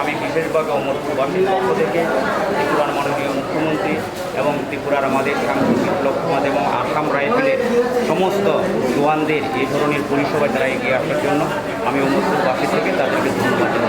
আমি বিশেষভাবে অমরপুরবাসীর পক্ষ থেকে ত্রিপুরার মাননীয় মুখ্যমন্ত্রী এবং ত্রিপুরার আমাদের বিপ্লব কুমার এবং আসাম রাইফেলের সমস্ত জওয়ানদের এই ধরনের পরিষেবা যারা এগিয়ে আসার জন্য আমি অমরপুরবাসী থেকে তাদেরকে ধন্যবাদ